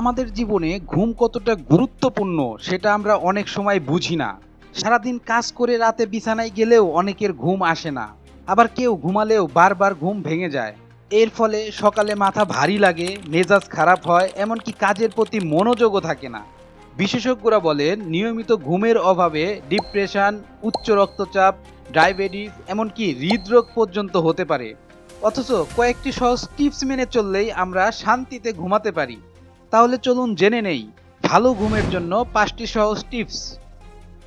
আমাদের জীবনে ঘুম কতটা গুরুত্বপূর্ণ সেটা আমরা অনেক সময় বুঝি না। সারাদিন কাজ করে রাতে বিছানায় গেলেও অনেকের ঘুম আসে না। আবার কেউ ঘুমালেও বারবার ঘুম ভেঙে যায়। এর ফলে সকালে মাথা ভারী লাগে, মেজাজ খারাপ হয়, এমনকি কাজের প্রতি মনোযোগও থাকে না। বিশেষজ্ঞরা বলেন, নিয়মিত ঘুমের অভাবে ডিপ্রেশন, উচ্চ রক্তচাপ, ডায়াবেটিস, এমনকি হৃদরোগ পর্যন্ত হতে পারে। অথচ কয়েকটি সহজ টিপস মেনে চললেই আমরা শান্তিতে ঘুমাতে পারি। তাহলে চলুন জেনে নেই ভালো ঘুমের জন্য পাঁচটি সহজ টিপস।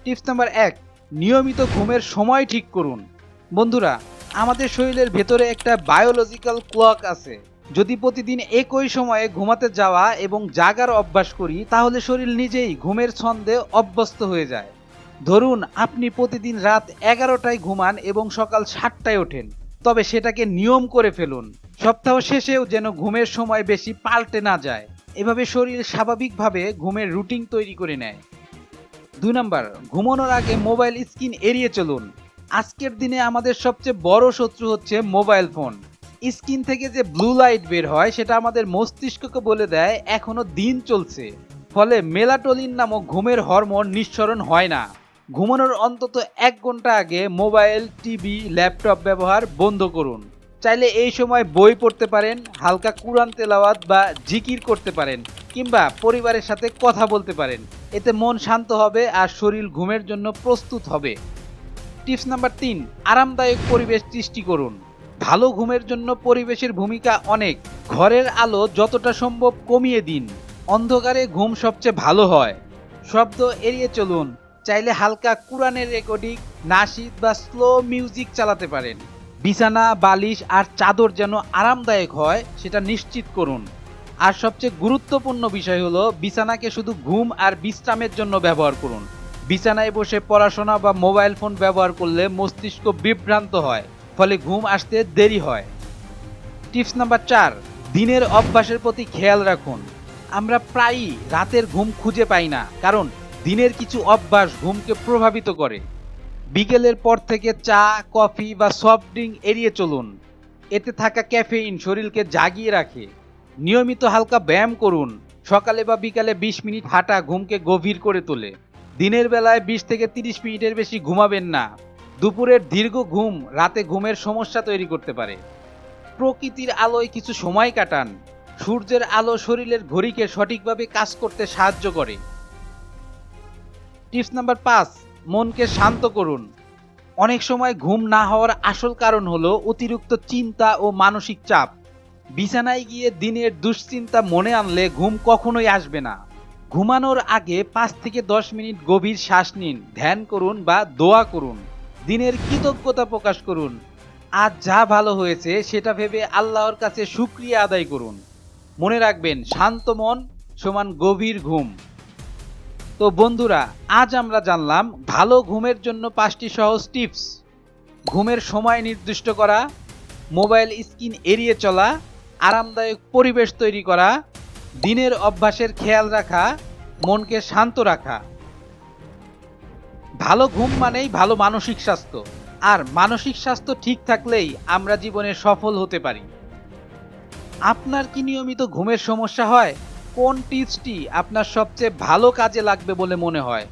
টিপস নাম্বার এক, নিয়মিত ঘুমের সময় ঠিক করুন। বন্ধুরা, আমাদের শরীরের ভেতরে একটা বায়োলজিক্যাল ক্লক আছে। যদি প্রতিদিন একই সময়ে ঘুমাতে যাওয়া এবং জাগার অভ্যাস করি, তাহলে শরীর নিজেই ঘুমের ছন্দে অভ্যস্ত হয়ে যায়। ধরুন, আপনি প্রতিদিন রাত এগারোটায় ঘুমান এবং সকাল সাতটায় ওঠেন। তবে সেটাকে নিয়ম করে ফেলুন। সপ্তাহ শেষেও যেন ঘুমের সময় বেশি পাল্টে না যায়। এভাবে শরীর স্বাভাবিকভাবে ঘুমের রুটিন তৈরি করে নেয়। দুই নাম্বার, ঘুমানোর আগে মোবাইল স্ক্রিন এড়িয়ে চলুন। আজকের দিনে আমাদের সবচেয়ে বড় শত্রু হচ্ছে মোবাইল ফোন। স্ক্রিন থেকে যে ব্লু লাইট বের হয়, সেটা আমাদের মস্তিষ্ককে বলে দেয়, এখনও দিন চলছে। ফলে মেলাটোলিন নামক ঘুমের হরমোন নিঃসরণ হয় না। ঘুমানোর অন্তত এক ঘণ্টা আগে মোবাইল, টিভি, ল্যাপটপ ব্যবহার বন্ধ করুন। চাইলে এই সময় বই পড়তে পারেন, হালকা কুরআন তেলাওয়াত বা জিকির করতে পারেন, কিংবা পরিবারের সাথে কথা বলতে পারেন। এতে মন শান্ত হবে আর শরীর ঘুমের জন্য প্রস্তুত হবে। টিপস নাম্বার তিন, আরামদায়ক পরিবেশ সৃষ্টি করুন। ভালো ঘুমের জন্য পরিবেশের ভূমিকা অনেক। ঘরের আলো যতটা সম্ভব কমিয়ে দিন। অন্ধকারে ঘুম সবচেয়ে ভালো হয়। শব্দ এড়িয়ে চলুন। চাইলে হালকা কোরআনের রেকর্ডিং নাশিদ বা স্লো মিউজিক চালাতে পারেন। বিছানা, বালিশ আর চাদর যেন আরামদায়ক হয়, সেটা নিশ্চিত করুন। আর সবচেয়ে গুরুত্বপূর্ণ বিষয় হলো, বিছানাকে শুধু ঘুম আর বিশ্রামের জন্য ব্যবহার করুন। বিছানায় বসে পড়াশোনা বা মোবাইল ফোন ব্যবহার করলে মস্তিষ্ক বিভ্রান্ত হয়, ফলে ঘুম আসতে দেরি হয়। টিপস নাম্বার চার, দিনের অভ্যাসের প্রতি খেয়াল রাখুন। আমরা প্রায়ই রাতের ঘুম খুঁজে পাই না, কারণ দিনের কিছু অভ্যাস ঘুমকে প্রভাবিত করে। বিকেলের পর থেকে চা, কফি বা সফট ড্রিঙ্ক এড়িয়ে চলুন। এতে থাকা ক্যাফেইন শরীরকে জাগিয়ে রাখে। নিয়মিত হালকা ব্যায়াম করুন। সকালে বা বিকালে বিশ মিনিট হাঁটা ঘুমকে গভীর করে তোলে। দিনের বেলায় বিশ থেকে তিরিশ মিনিটের বেশি ঘুমাবেন না। দুপুরের দীর্ঘ ঘুম রাতে ঘুমের সমস্যা তৈরি করতে পারে। প্রকৃতির আলোয় কিছু সময় কাটান। সূর্যের আলো শরীরের ঘড়িকে সঠিকভাবে কাজ করতে সাহায্য করে। টিপস নাম্বার পাঁচ মনকে শান্ত করুন। অনেক সময় ঘুম না হওয়ার আসল কারণ হলো অতিরিক্ত চিন্তা ও মানসিক চাপ। বিছানায় গিয়ে দিনের দুশ্চিন্তা মনে আনলে ঘুম কখনোই আসবে না। ঘুমানোর আগে পাঁচ থেকে দশ মিনিট গভীর শ্বাস নিন, ধ্যান করুন বা দোয়া করুন। দিনের কৃতজ্ঞতা প্রকাশ করুন। আজ যা ভালো হয়েছে সেটা ভেবে আল্লাহর কাছে শুক্রিয়া আদায় করুন। মনে রাখবেন, শান্ত মন সমান গভীর ঘুম। তো বন্ধুরা, আজ আমরা জানলাম ভালো ঘুমের জন্য পাঁচটি সহজ টিপস। ঘুমের সময় নির্দিষ্ট করা, মোবাইল স্ক্রিন এড়িয়ে চলা, আরামদায়ক পরিবেশ তৈরি করা, দিনের অভ্যাসের খেয়াল রাখা, মনকে শান্ত রাখা। ভালো ঘুম মানেই ভালো মানসিক স্বাস্থ্য, আর মানসিক স্বাস্থ্য ঠিক থাকলেই আমরা জীবনে সফল হতে পারি। আপনার কি নিয়মিত ঘুমের সমস্যা হয়? কোন টিপসটি আপনার সবচেয়ে ভালো কাজে লাগবে বলে মনে হয়?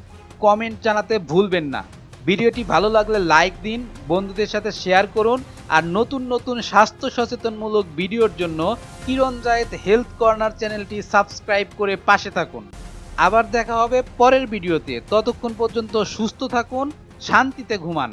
কমেন্ট জানাতে ভুলবেন না। ভিডিওটি ভালো লাগলে লাইক দিন, বন্ধুদের সাথে শেয়ার করুন আর নতুন নতুন স্বাস্থ্য সচেতনমূলক ভিডিওর জন্য কিরণ জায়েদ হেলথ কর্নার চ্যানেলটি সাবস্ক্রাইব করে পাশে থাকুন। আবার দেখা হবে পরের ভিডিওতে। ততক্ষণ পর্যন্ত সুস্থ থাকুন, শান্তিতে ঘুমান।